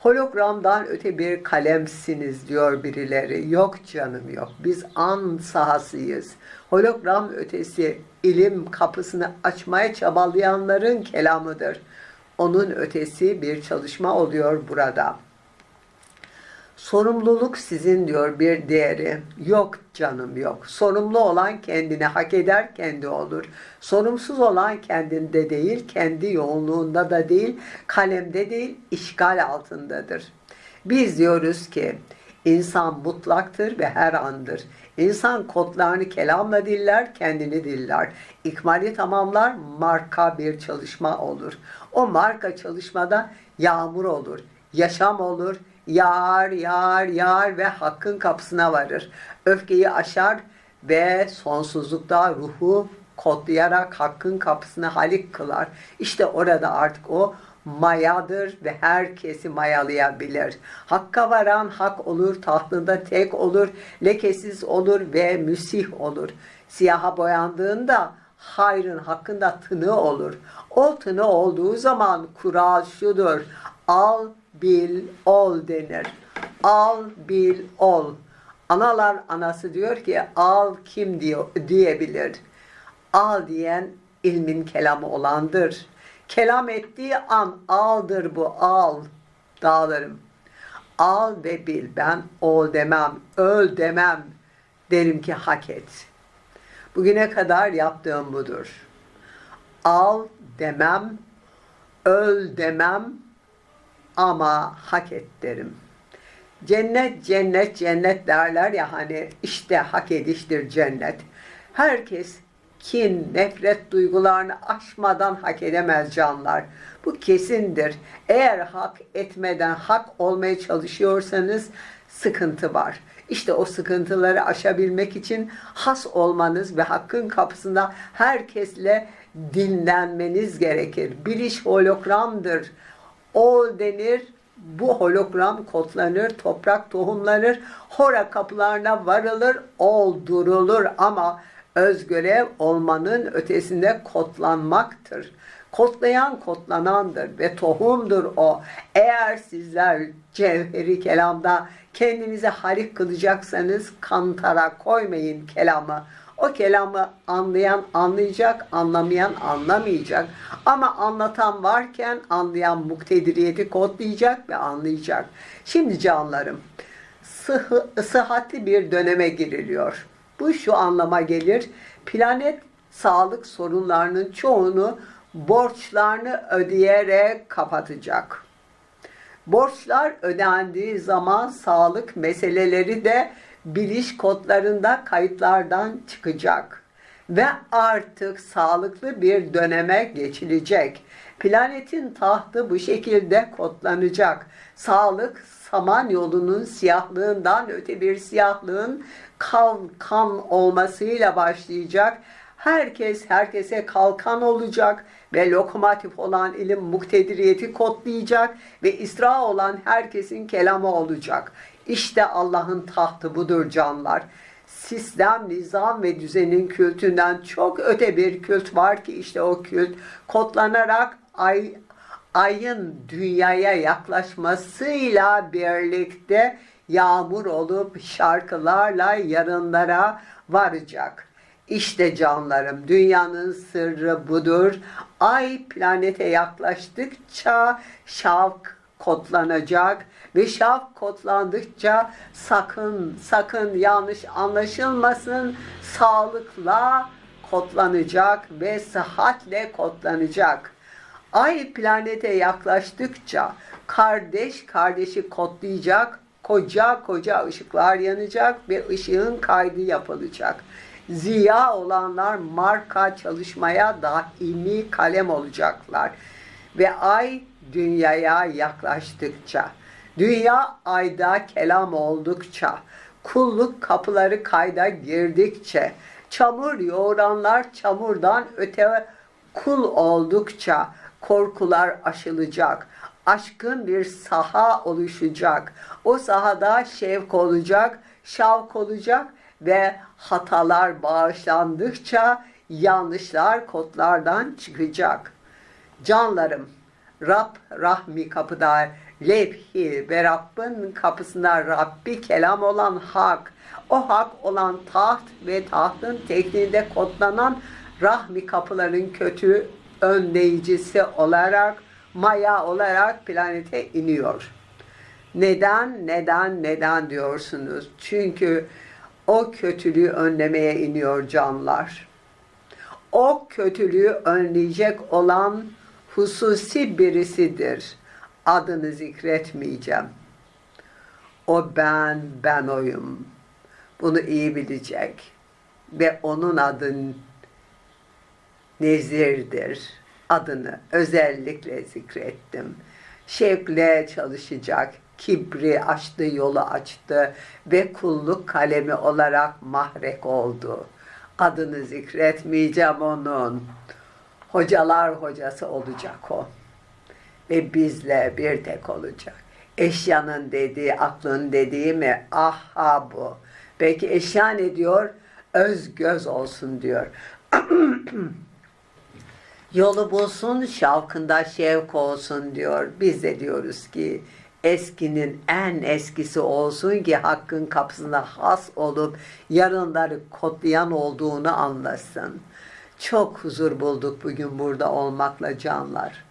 Hologramdan öte bir kalemsiniz diyor birileri. Yok canım yok. Biz an sahasıyız. Hologram ötesi ilim kapısını açmaya çabalayanların kelamıdır. Onun ötesi bir çalışma oluyor burada. Sorumluluk sizin diyor bir değeri. Yok canım yok. Sorumlu olan kendini hak eder, kendi olur. Sorumsuz olan kendinde değil, kendi yoğunluğunda da değil, kalemde değil, işgal altındadır. Biz diyoruz ki insan mutlaktır ve her andır. İnsan kodlarını kelamla diller, kendini diller. İkmali tamamlar, marka bir çalışma olur. O marka çalışmada yağmur olur, yaşam olur, yağar, yağar, yağar ve hakkın kapısına varır. Öfkeyi aşar ve sonsuzlukta ruhu kodlayarak hakkın kapısını halik kılar. İşte orada artık o mayadır ve herkesi mayalayabilir. Hakka varan hak olur, tahtında tek olur, lekesiz olur ve müsih olur. Siyaha boyandığında hayrın hakkında tını olur. O tını olduğu zaman kural şudur. Al, bil, ol denir. Al, bil, ol. Analar anası diyor ki al kim diyor, diyebilir. Al diyen ilmin kelamı olandır. Kelam ettiği an aldır bu al dağlarım. Al ve bil ben ol demem, öl demem derim ki hak et. Bugüne kadar yaptığım budur. Al demem, öl demem ama hak et derim. Cennet, cennet, cennet derler ya hani işte hak ediştir cennet. Herkes kin, nefret duygularını aşmadan hak edemez canlar. Bu kesindir. Eğer hak etmeden hak olmaya çalışıyorsanız sıkıntı var. İşte o sıkıntıları aşabilmek için has olmanız ve hakkın kapısında herkesle dinlenmeniz gerekir. Biliş hologramdır. Ol denir, bu hologram kodlanır, toprak tohumlanır, hora kapılarına varılır, oldurulur ama özgörev olmanın ötesinde kodlanmaktır. Kodlayan kodlanandır ve tohumdur o. Eğer sizler cevheri kelamda kendinize halik kılacaksanız kantara koymayın kelamı. O kelamı anlayan anlayacak, anlamayan anlamayacak. Ama anlatan varken anlayan muktediriyeti kodlayacak ve anlayacak. Şimdi canlarım, sıhı, sıhhatli bir döneme giriliyor. Bu şu anlama gelir. Planet sağlık sorunlarının çoğunu borçlarını ödeyerek kapatacak. Borçlar ödendiği zaman sağlık meseleleri de biliş kodlarında kayıtlardan çıkacak ve artık sağlıklı bir döneme geçilecek. Planetin tahtı bu şekilde kodlanacak. Sağlık saman yolunun siyahlığından öte bir siyahlığın kalkan olmasıyla başlayacak. Herkes herkese kalkan olacak ve lokomotif olan ilim muktediriyeti kodlayacak ve isra olan herkesin kelamı olacak. İşte Allah'ın tahtı budur canlar. Sistem, nizam ve düzenin kültünden çok öte bir kült var ki işte o kült kodlanarak ay, ayın dünyaya yaklaşmasıyla birlikte yağmur olup şarkılarla yarınlara varacak. İşte canlarım dünyanın sırrı budur. Ay planete yaklaştıkça şavk kodlanacak ve şavk kodlandıkça sakın sakın yanlış anlaşılmasın sağlıkla kodlanacak ve sıhhatle kodlanacak. Ay planete yaklaştıkça kardeş kardeşi kodlayacak, koca koca ışıklar yanacak ve ışığın kaydı yapılacak. Ziya olanlar marka çalışmaya daimi kalem olacaklar. Ve ay dünyaya yaklaştıkça, dünya ayda kelam oldukça, kulluk kapıları kayda girdikçe, çamur yoğuranlar çamurdan öte kul oldukça korkular aşılacak. Aşkın bir saha oluşacak. O sahada şevk olacak, şavk olacak ve hatalar bağışlandıkça yanlışlar kodlardan çıkacak. Canlarım, Rab rahmi kapıda levhi ve Rabbin kapısında Rabbi kelam olan hak, o hak olan taht ve tahtın tekniğinde kodlanan rahmi kapıların kötü önleyicisi olarak, maya olarak planete iniyor. Neden, neden, neden diyorsunuz? Çünkü o kötülüğü önlemeye iniyor canlar. O kötülüğü önleyecek olan hususi birisidir. Adını zikretmeyeceğim. O ben, ben oyum. Bunu iyi bilecek. Ve onun adı Nezir'dir. Adını özellikle zikrettim. Şevkle çalışacak, kibri açtı, yolu açtı ve kulluk kalemi olarak mahrek oldu. Adını zikretmeyeceğim onun. Hocalar hocası olacak o. Ve bizle bir tek olacak. Eşyanın dediği, aklın dediği mi? Aha bu. Peki eşya ne diyor? Öz göz olsun diyor. Yolu bulsun, şavkında şevk olsun diyor. Biz de diyoruz ki eskinin en eskisi olsun ki hakkın kapısında has olup yarınları kodlayan olduğunu anlasın. Çok huzur bulduk bugün burada olmakla canlar.